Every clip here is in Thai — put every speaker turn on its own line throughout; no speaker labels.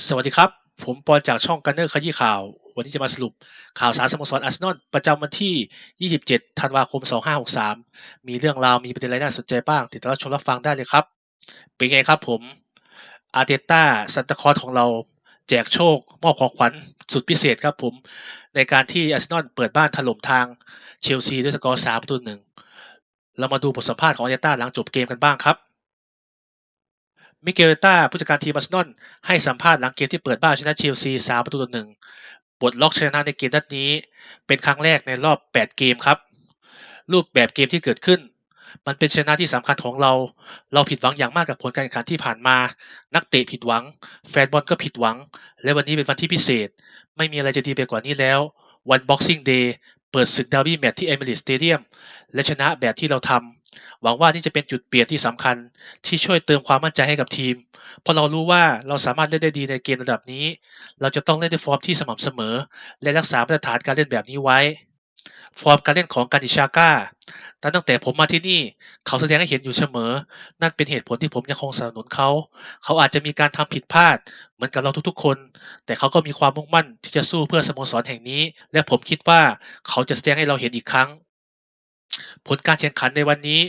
สวัสดีครับ ผมปอนจากช่องกันเนอร์ขยี้ข่าว วันนี้จะมาสรุปข่าวสารสโมสรอาร์เซนอลประจำวันที่ 27 ธันวาคม 2563 มีเรื่องราวมีประเด็นอะไรน่าสนใจบ้าง ติดตามรับชมรับฟังได้เลยครับ เป็นไงครับผมอาร์เตต้าซันตาคอสของเราแจกโชค มอบของขวัญสุดพิเศษครับผม ในการที่อาร์เซนอลเปิดบ้านถล่มทางเชลซีด้วยสกอร์3ประตูหนึ่งเรามาดูบทสัมภาษณ์ของอาร์เตต้าหลังจบเกมกันบ้างครับ มิเกลต้าผู้จัดการทีมอาร์เซนอลให้สัมภาษณ์หลังเกมที่เปิดบ้านชนะเชลซี3ประตูต่อหนึ่งปลดล็อกชนะในเกมนัดนี้ เป็นครั้งแรกในรอบ 8 เกมครับ รูปแบบเกมที่เกิดขึ้น มันเป็นชนะที่สำคัญของเรา เราผิดหวังอย่างมากกับผลการแข่งขันที่ผ่านมา นักเตะผิดหวัง แฟนบอลก็ผิดหวัง และวันนี้เป็นวันที่พิเศษ ไม่มีอะไรจะดีไปกว่านี้แล้ว วัน Boxing Day เปิดศึกดาร์บี้แมตช์ที่เอมิเรตสเตเดียมและชนะแบบที่เราทำ หวังว่านี่จะเป็นจุดเปลี่ยนที่สำคัญที่ช่วยเติมความมั่นใจให้กับทีม เพราะเรารู้ว่าเราสามารถเล่นได้ดีในเกมระดับนี้ เราจะต้องเล่นในฟอร์มที่สม่ำเสมอ และรักษามาตรฐานการเล่นแบบนี้ไว้ ฟอร์มการเล่นของการดิชาก้าตั้งแต่ผมมาที่นี่ เขาแสดงให้เห็นอยู่เสมอ นั่นเป็นเหตุผลที่ผมยังคงสนับสนุนเขา เขาอาจจะมีการทำผิดพลาด เหมือนกับเราทุกๆคน แต่เขาก็มีความมุ่งมั่นที่จะสู้เพื่อสโมสรแห่งนี้ และผมคิดว่าเขาจะแสดงให้เราเห็นอีกครั้ง ผลการแข่งขันในวันนี้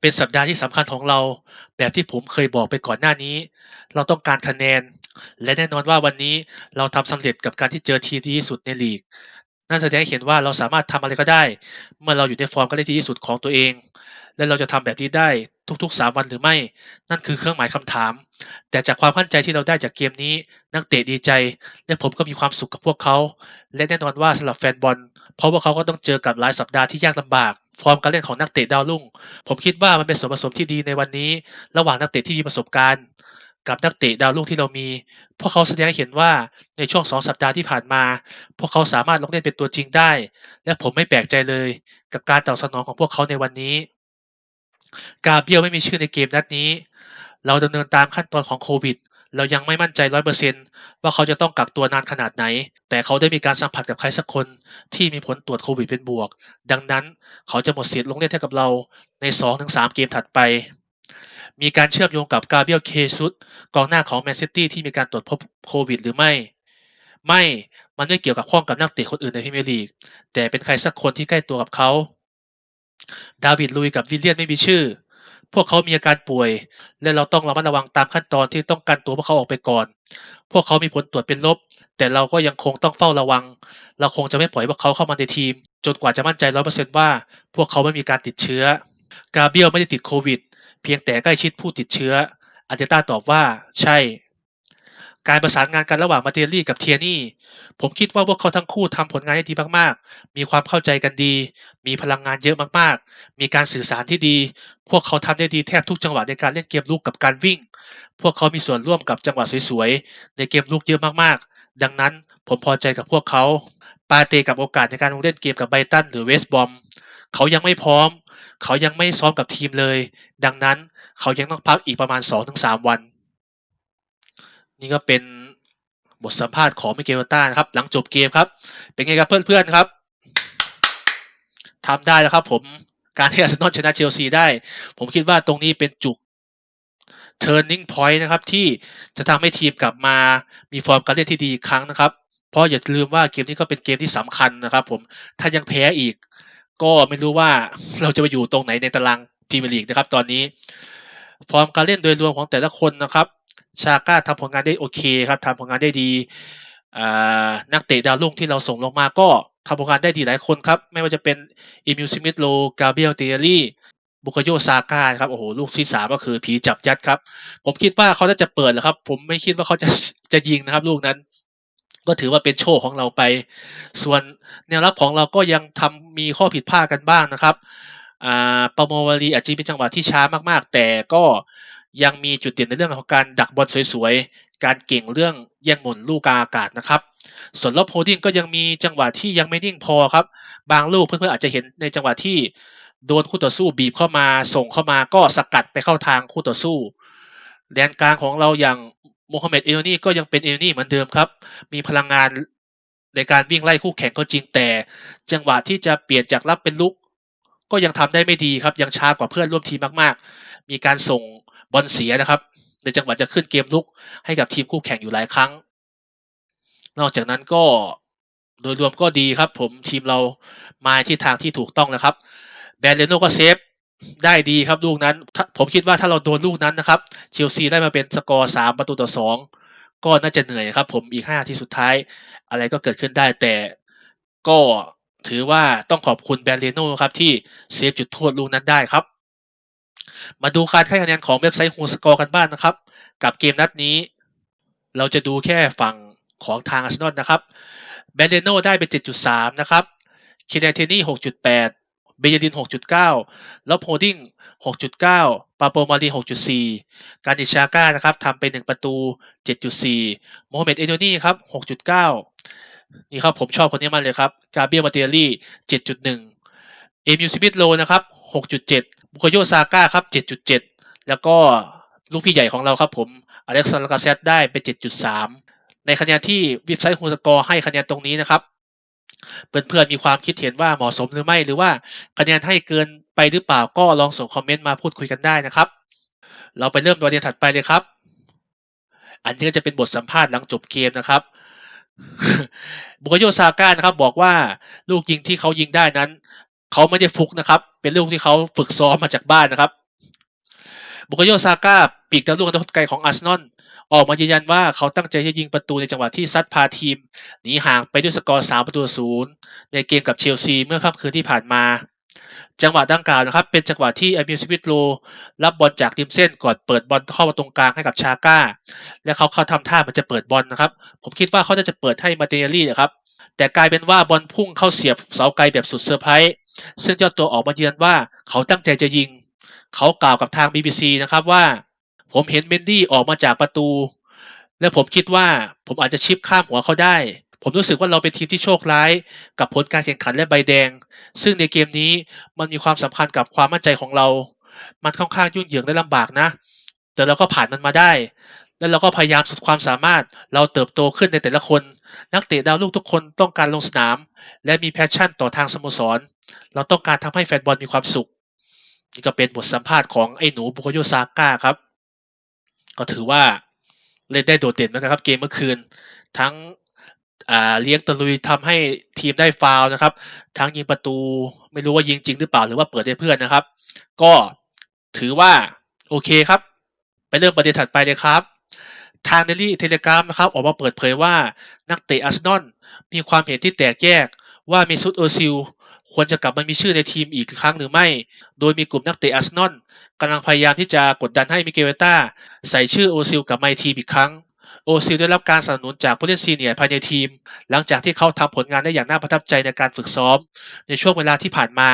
เป็นสัปดาห์ที่สำคัญของเรา แบบที่ผมเคยบอกไปก่อนหน้านี้ เราต้องการคะแนน และแน่นอนว่าวันนี้เราทำสำเร็จกับการที่เจอทีมที่ดีที่สุดในลีกนั่นแสดงให้เห็นว่าเราสามารถทำอะไรก็ได้ เมื่อเราอยู่ในฟอร์มการเล่นที่ดีที่สุดของตัวเอง และเราจะทำแบบนี้ได้ทุกๆ 3 วันหรือไม่ นั่นคือเครื่องหมายคำถาม แต่จากความมั่นใจที่เราได้จากเกมนี้ นักเตะดีใจ และผมก็มีความสุขกับพวกเขา และแน่นอนว่าสำหรับแฟนบอล เพราะว่าเขาก็ต้องเจอกับหลายสัปดาห์ที่ยากลำบากฟอร์มการเล่นของนักเตะดาวรุ่ง ผมคิดว่ามันเป็นส่วนผสมที่ดีในวันนี้ ระหว่างนักเตะที่มีประสบการณ์ กับนักเตะดาวรุ่งที่เรามี พวกเขาแสดงให้เห็นว่าในช่วงสองสัปดาห์ที่ผ่านมา พวกเขาสามารถลงเล่นเป็นตัวจริงได้ และผมไม่แปลกใจเลย กับการตอบสนองของพวกเขาในวันนี้ กาเบียลไม่มีชื่อในเกมนัดนี้ เราดำเนินตามขั้นตอนของโควิด เรายังไม่มั่นใจร้อยเปอร์เซนว่าเขาจะต้องกักตัวนานขนาดไหน แต่เขาได้มีการสัมผัสกับใครสักคนที่มีผลตรวจโควิดเป็นบวก ดังนั้นเขาจะหมดสิทธิ์ลงเล่นให้กับเราใน 2-3 เกมถัดไป มีการเชื่อมโยงกับกาเบียลเคซุสกองหน้าของแมนซิตี้ที่มีการตรวจพบโควิดหรือไม่ ไม่ มันไม่เกี่ยวกับข้องกับนักเตะคนอื่นในพรีเมียร์ลีก แต่เป็นใครสักคนที่ใกล้ตัวกับเขา ดาวิดลุยกับวิลเลียนไม่มีชื่อ พวกเขามีอาการป่วย และเราต้องระมัดระวังตามขั้นตอนที่ต้องกันตัวพวกเขาออกไปก่อน พวกเขามีผลตรวจเป็นลบ แต่เราก็ยังคงต้องเฝ้าระวัง เราคงจะไม่ปล่อยพวกเขาเข้ามาในทีม จนกว่าจะมั่นใจร้อยเปอร์เซ็นว่า พวกเขาไม่มีการติดเชื้อ กาเบียลไม่ได้ติดโควิด เพียงแต่ใกล้ชิดผู้ติดเชื้ออาร์เตต้าตอบว่า ใช่ การประสานงานกันระหว่างมาเตลลี่กับเทียนี่ ผมคิดว่าพวกเขาทั้งคู่ทำผลงานได้ดีมากๆ มีความเข้าใจกันดี มีพลังงานเยอะมากๆ มีการสื่อสารที่ดี พวกเขาทำได้ดีแทบทุกจังหวะในการเล่นเกมลุกกับการวิ่ง พวกเขามีส่วนร่วมกับจังหวะสวยๆ ในเกมลุกเยอะมากๆ ดังนั้นผมพอใจกับพวกเขา ปาเตกับโอกาสในการลงเล่นเกมกับไบรตันหรือเวสต์บอม เขายังไม่พร้อม เขายังไม่ซ้อมกับทีมเลย ดังนั้นเขายังต้องพักอีกประมาณ 2-3 วัน นี่ก็เป็นบทสัมภาษณ์ของมิเกลต้านะครับ หลังจบเกมครับ เป็นไงครับเพื่อนๆครับทำได้แล้วครับ ผมการที่อาร์เซนอลชนะเชลซีได้ ผมคิดว่าตรงนี้เป็นจุด turning point นะครับ ที่จะทำให้ทีมกลับมามีฟอร์มการเล่นที่ดีอีกครั้งนะครับ เพราะอย่าลืมว่าเกมนี้ก็เป็นเกมที่สำคัญนะครับ ผมถ้ายังแพ้อีก ก็ไม่รู้ว่าเราจะไปอยู่ตรงไหนในตารางพรีเมียร์ลีกนะครับ ตอนนี้ ฟอร์มการเล่นโดยรวมของแต่ละคนนะครับ ชาก้าทำผลงานได้โอเคครับทำผลงานได้ดีนักเตะดาวรุ่งที่เราส่งลงมาก็ทำผลงานได้ดีหลายคนครับ ไม่ว่าจะเป็นอิมิลซิมิตโลกาเบียลเตียรี่บุคโยซาก้าครับโอ้โหลูกที่สามก็คือผีจับยัดครับ ผมคิดว่าเขาจะเปิดแหละครับ ผมไม่คิดว่าเขาจะจะยิงนะครับ ลูกนั้น ก็ถือว่าเป็นโชคของเราไป ส่วนแนวรับของเราก็ยังทำมีข้อผิดพลาดกันบ้างนะครับอ่าปาโมวารีอาจจะเป็นจังหวะที่ช้ามากๆ แต่ก็ ยังมีจุดเด่นในเรื่องของการดักบอลสวยๆ การเก่งเรื่องแย่งหมุนลูกกาอากาศนะครับ ส่วนลบโฮดิ้งก็ยังมีจังหวะที่ยังไม่นิ่งพอครับ บางลูกเพื่อนๆอาจจะเห็นในจังหวะที่โดนคู่ต่อสู้บีบเข้ามาส่งเข้ามาก็สกัดไปเข้าทางคู่ต่อสู้แดนกลางของเราอย่างโมฮัมเหม็ดเอลนี่ก็ยังเป็นเอลนี่เหมือนเดิมครับ มีพลังงานในการวิ่งไล่คู่แข่งก็จริงแต่ จังหวะที่จะเปลี่ยนจากรับเป็นลุก ก็ยังทำได้ไม่ดีครับยังช้ากว่าเพื่อนร่วมทีมมาก ๆ มีการส่ง บอลเสียนะครับ ในจังหวะจะขึ้นเกมลุกให้กับทีมคู่แข่งอยู่หลายครั้ง นอกจากนั้นก็โดยรวมก็ดีครับ ผมทีมเรามาที่ทางที่ถูกต้องนะครับ แบรนเดโนก็เซฟได้ดีครับลูกนั้น ผมคิดว่าถ้าเราโดนลูกนั้นนะครับเชลซีได้มาเป็นสกอร์สามประตูต่อสองก็น่าจะเหนื่อยครับ ผมอีกห้าที่สุดท้าย อะไรก็เกิดขึ้นได้แต่ก็ถือว่าต้องขอบคุณแบรนเดโนครับที่เซฟจุดโทษลูกนั้นได้ครับ มาดูการให้คะแนนของเว็บไซต์ฮูสกอร์กันบ้างนนะครับ กับเกมนัดนี้ เราจะดูแค่ฝั่งของทางอาร์เซนอลนะครับแบเดโนได้เป็น7.3 นะครับคินเทนี่ 6.8 เบเยลิน 6.9แล้วโพดิ้ง 6.9 ปาโปมารี 6.4 การิชาก้านะครับทำไป 1 ประตู 7.4 โมฮัมเหม็ดเอโดนี่ครับ 6.9 นี่ครับผมชอบคนนี้มากเลยครับ กาเบียลมาเตียรี่ 7.1 เอมิวซิมิทโลนะครับ 6.7 บุคโยซาก้าครับ 7.7 แล้วก็ลูกพี่ใหญ่ของเราครับผมอเล็กซานดร์กาเซตได้ไป 7.3 ในคะแนนที่เว็บไซต์ฮูสกอร์ให้คะแนนตรงนี้นะครับ เพื่อนๆมีความคิดเห็นว่าเหมาะสมหรือไม่หรือว่าคะแนนให้เกินไปหรือเปล่าก็ลองส่งคอมเมนต์มาพูดคุยกันได้นะครับ เราไปเริ่มประเด็นถัดไปเลยครับ อันนี้ก็จะเป็นบทสัมภาษณ์หลังจบเกมนะครับบุคโยซาก้านะครับบอกว่าลูกยิงที่เขายิงได้นั้น เขาไม่ได้ฟุกนะครับ เป็นลูกที่เขาฝึกซ้อมมาจากบ้านนะครับบุคโยซาก้าปีกดาวรุ่งอันดับไกลของอาร์เซนอลออกมายืนยันว่าเขาตั้งใจจะยิงประตูในจังหวะที่ซัดพาทีมหนีห่างไปด้วยสกอร์ 3 ประตูศูนย์ในเกมกับเชลซีเมื่อค่ำคืนที่ผ่านมา จังหวะดังกล่าวนะครับ เป็นจังหวะที่อมิลสวิตโลรับบอลจากริมเส้นก่อนเปิดบอลเข้ามาตรงกลางให้กับชาก้า และเขาเข้าทำท่ามันจะเปิดบอลนะครับ ผมคิดว่าเขาน่าจะเปิดให้มาเตเนลลี่นะครับแต่กลายเป็นว่าบอลพุ่งเข้าเสียบเสาไกลแบบสุดเซอร์ไพรส์ ซึ่งเจ้าตัวออกมายืนว่าเขาตั้งใจจะยิง เขากล่าวกับทาง BBC นะครับว่า ผมเห็นเมนดี้ออกมาจากประตู และผมคิดว่าผมอาจจะชิปข้ามหัวเขาได้ ผมรู้สึกว่าเราเป็นทีมที่โชคร้าย กับผลการแข่งขันและใบแดง ซึ่งในเกมนี้มันมีความสำคัญกับความมั่นใจของเรา มันค่อนข้างยุ่งเหยิงและลำบากนะ แต่เราก็ผ่านมันมาได้ แล้วเราก็พยายามสุดความสามารถ เราเติบโตขึ้นในแต่ละคน นักเตะดาวลูกทุกคนต้องการลงสนาม และมีแพชชั่นต่อทางสโมสร เราต้องการทำให้แฟนบอลมีความสุข นี่ก็เป็นบทสัมภาษณ์ของไอ้หนูบุโกโยซาก้าครับ ก็ถือว่าเล่นได้โดดเด่นมากนะครับเกมเมื่อคืน ทั้งเลี้ยงตะลุยทำให้ทีมได้ฟาวนะครับ ทั้งยิงประตูไม่รู้ว่ายิงจริงหรือเปล่าหรือว่าเปิดให้เพื่อนนะครับ ก็ถือว่าโอเคครับ ไปเริ่มประเด็นถัดไปเลยครับ ทางเดลี่เทเลกราฟนะครับออกมาเปิดเผยว่านักเตะอาร์เซนอลมีความเห็นที่แตกแยกว่าเมซุตโอซิลควรจะกลับมามีชื่อในทีมอีกครั้งหรือไม่ โดยมีกลุ่มนักเตะอาร์เซนอลกำลังพยายามที่จะกดดันให้มิเกลเวต้าใส่ชื่อโอซิลกลับมาในทีมอีกครั้ง โอซิลได้รับการสนับสนุนจากผู้เล่นซีเนียร์ภายในทีม หลังจากที่เขาทำผลงานได้อย่างน่าประทับใจในการฝึกซ้อม ในช่วงเวลาที่ผ่านมา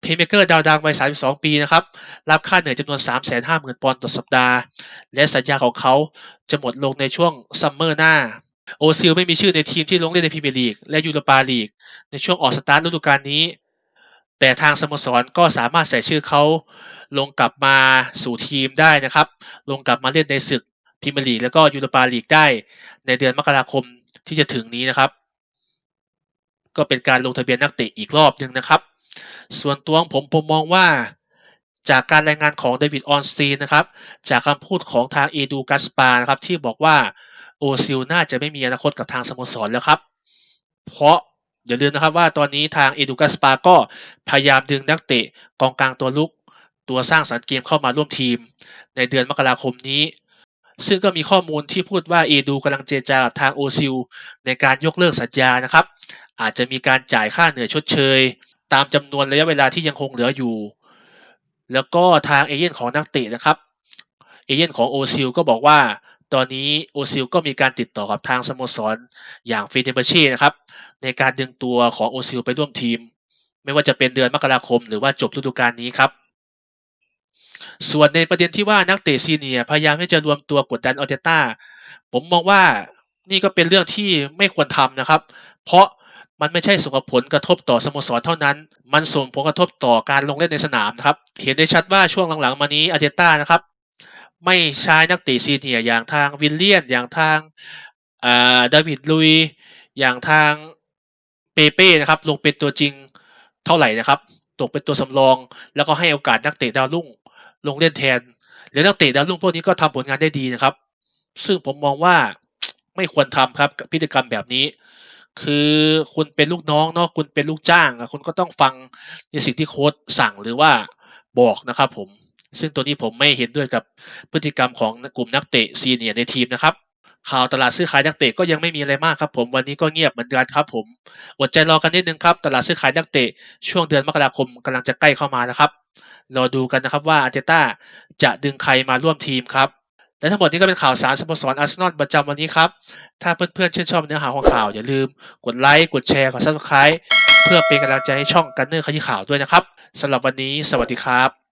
เพย์เมเกอร์ดาวดังวัย 32 ปีนะครับ รับค่าเหนื่อยจำนวน 350,000 ปอนด์ต่อสัปดาห์ และสัญญาของเขาจะหมดลงในช่วงซัมเมอร์หน้าโอซิลไม่มีชื่อในทีมที่ลงเล่นในพรีเมียร์ลีกและยูโรปาลีก ในช่วงออกสตาร์ทฤดูกาลนี้ แต่ทางสโมสรก็สามารถใส่ชื่อเขาลงกลับมาสู่ทีมได้นะครับ ลงกลับมาเล่นในศึก พรีเมียร์ลีกแล้วก็ยูโรปาลีกได้ในเดือนมกราคมที่จะถึงนี้นะครับ ก็เป็นการลงทะเบียนนักเตะอีกรอบหนึ่งนะครับ ส่วนตัวของผมผมมองว่าจากการรายงานของเดวิดออนสตีนนะครับ จากคำพูดของทางเอดูกัสปานะครับ ที่บอกว่าโอซิลน่าจะไม่มีอนาคตกับทางสโมสรแล้วครับ เพราะอย่าลืมนะครับว่าตอนนี้ทางเอดูกัสปาก็พยายามดึงนักเตะกองกลางตัวลุก ตัวสร้างสรรค์เกมเข้ามาร่วมทีม ในเดือนมกราคมนี้ ซึ่งก็มีข้อมูลที่พูดว่าเอดูกำลังเจรจากับทางโอซิลในการยกเลิกสัญญานะครับ อาจจะมีการจ่ายค่าเหนื่อยชดเชย ตามจำนวนระยะเวลาที่ยังคงเหลืออยู่ แล้วก็ทางเอเย่นของนักเตะนะครับเอเย่นของโอซิลก็บอกว่าตอนนี้โอซิลก็มีการติดต่อกับทางสโมสรอย่างฟีเดเบเช่นะครับ ในการดึงตัวของโอซิลไปร่วมทีม ไม่ว่าจะเป็นเดือนมกราคม หรือว่าจบฤดูกาลนี้ครับ ส่วนในประเด็นที่ว่านักเตะซีเนียพยายามที่จะรวมตัวกดดันออเตต้าผมมองว่านี่ก็เป็นเรื่องที่ไม่ควรทำนะครับ เพราะมันไม่ใช่ส่งผลกระทบต่อสโมสรเท่านั้น มันส่งผลกระทบต่อการลงเล่นในสนามนะครับ เห็นได้ชัดว่าช่วงหลังๆ มานี้อาร์เตต้านะครับ ไม่ใช้นักเตะซีเนียอย่างทางวิลเลียน อย่างทางอ่าดาวิดลุย อย่างทางเปเป้นะครับ ลงเป็นตัวจริงเท่าไหร่นะครับ ตกเป็นตัวสำรอง แล้วก็ให้โอกาสนักเตะดาวรุ่ง ลงเล่นแทน แล้วนักเตะดาวรุ่งพวกนี้ก็ทำผลงานได้ดีนะครับ ซึ่งผมมองว่าไม่ควรทำครับพฤติกรรมแบบนี้ คือคุณเป็นลูกน้องเนาะคุณเป็นลูกจ้างคุณก็ต้องฟังในสิ่งที่โค้ชสั่งหรือว่าบอกนะครับผมซึ่งตัวนี้ผมไม่เห็นด้วยกับพฤติกรรมของกลุ่มนักเตะซีเนียร์ในทีมนะครับข่าวตลาดซื้อขายนักเตะก็ยังไม่มีอะไรมากครับ ผมวันนี้ก็เงียบเหมือนกันครับ ผมอดใจรอกันนิดนึงครับ ตลาดซื้อขายนักเตะช่วงเดือนมกราคมกำลังจะใกล้เข้ามาแล้วครับ รอดูกันนะครับว่าอาร์เตต้าจะดึงใครมาร่วมทีมครับ และทั้งหมดนี้ก็เป็นข่าวสารสโมสรอาร์เซนอลประจำวันนี้ครับ ถ้าเพื่อนๆชื่นชอบเนื้อหาของข่าว อย่าลืมกดไลค์กดแชร์กดซับสไคร b e เพื่อเป็นกำลังใจให้ช่องกันเนอร์ขยี้ข่าวด้วยนะครับสำหรับวันนี้ สวัสดีครับ